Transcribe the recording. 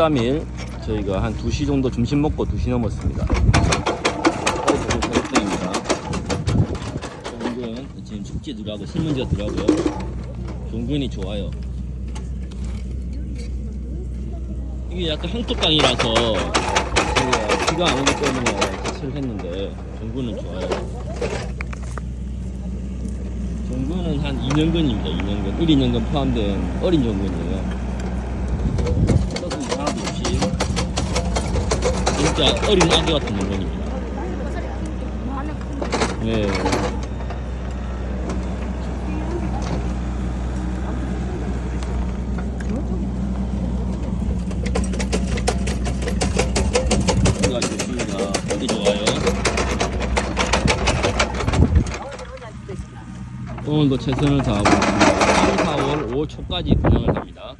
13일 저희가 한 2시 정도 점심 먹고 2시 넘었습니다. 저녁입니다. 종근 지금 축제 들어가고 신문지가 들어가고요. 종근이 좋아요. 이게 약간 저희가 비가 안 오기 때문에 자체를 했는데 종근은 좋아요. 종근은 한 2년근입니다. 2년근. 1, 2년근 포함된 어린 종근이에요. 떡은 하나도 없이 진짜 어린 아기 같은 종근입니다. 네. 오늘도 최선을 다하고 있습니다. 3, 4월 5월 초까지 공연을 합니다.